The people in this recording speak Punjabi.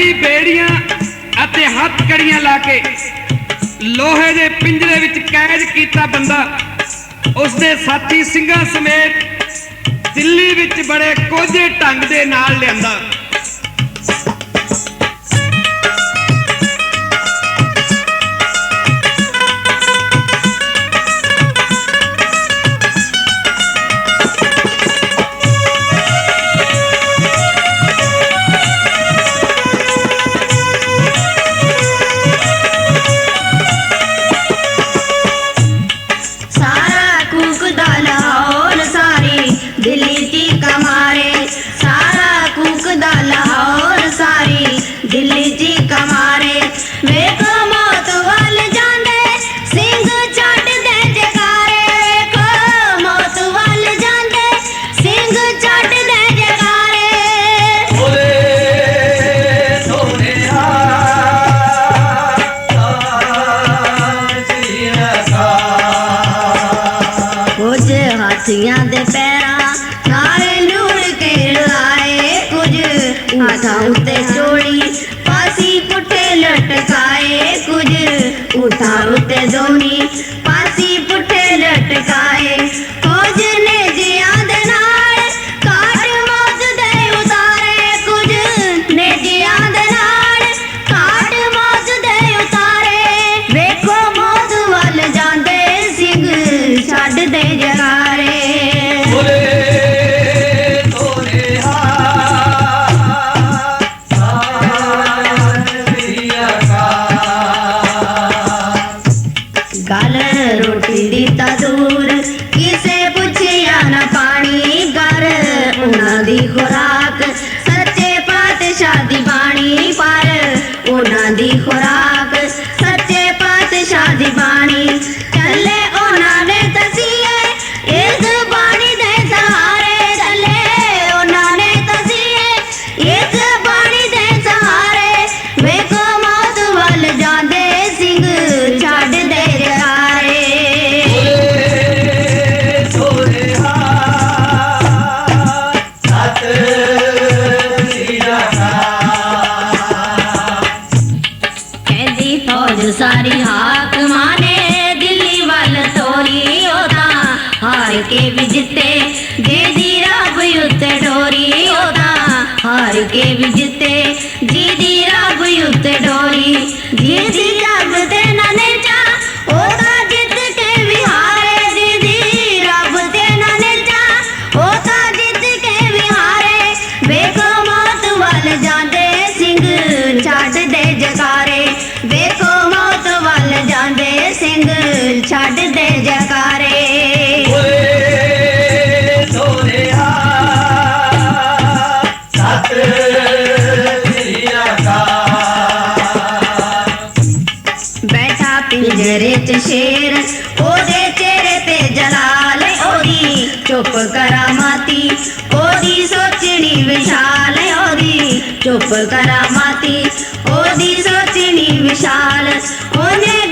ਪੈਰੀ ਬੇੜੀਆਂ ਅਤੇ ਹੱਥ ਕੜੀਆਂ ਲਾ ਕੇ ਲੋਹੇ ਦੇ ਪਿੰਜਰੇ ਵਿੱਚ ਕੈਦ ਕੀਤਾ ਬੰਦਾ। ਉਸ ਦੇ ਸਾਥੀ ਸਿੰਘਾਂ ਸਮੇਤ ਦਿੱਲੀ ਵਿੱਚ ਬੜੇ ਕੋਝੇ ਢੰਗ ਦੇ ਨਾਲ ਲਿਆਂਦਾ। ਹਾਥੀਆਂ ਦੇ ਪੈਰਾਂ ਨਾਲੇ ਲੂਣ ਕੇ ਲਾਏ ਕੁਝ ਹੱਥਾਂ ਉੱਤੇ ਚੋੜੀ ਪਾਸੀ ਪੁੱਠੇ ਲਟਕਾਏ ਕੁਝ ਉਠਾਂ ਉੱਤੇ ਦੋਣੀ ਪਾਸੀ ਪੁੱਠੇ ਲਟਕਾਏ zinditas ਸਾਰੀ ਹਾਕਮਾਂ ਨੇ ਦਿੱਲੀ ਵੱਲ ਤੋਰੀ ਉਹਦਾ ਹਾਰ ਕੇ ਵੀ ਜਿੱਤੇ ਜਿਹਦੀ ਰੱਬ ਉੱਤੇ ਡੋਰੀ ਉਹਦਾ ਹਾਰ ਕੇ ਵੀ ਜਿੱਤੇ ਜਿਹਦੀ ਰੱਬ ਉੱਤੇ ਡੋਰੀ, ਜੀ ਰੱਬ ਛੱਡ ਦੇ ਜਕਾਰੇ। ਬੋਲੇ ਸੋਨਿਆ ਸਤ ਬੈਠਾ ਪਿੰਜਰੇ 'ਚ ਸ਼ੇਰ, ਉਹਦੇ ਚਿਹਰੇ ਤੇ ਜਲਾਲ ਉਹਦੀ। ਚੁੱਪ ਕਰਾਮਾਤੀ ਉਹਦੀ ਸੋਚਣੀ ਵਿਸ਼ਾਲ ਉਹਦੀ। ਚੁੱਪ ਕਰਾਮਾਤੀ ਉਹਦੀ ਸੋਚਣੀ ਵਿਸ਼ਾਲ, ਉਹਨੇ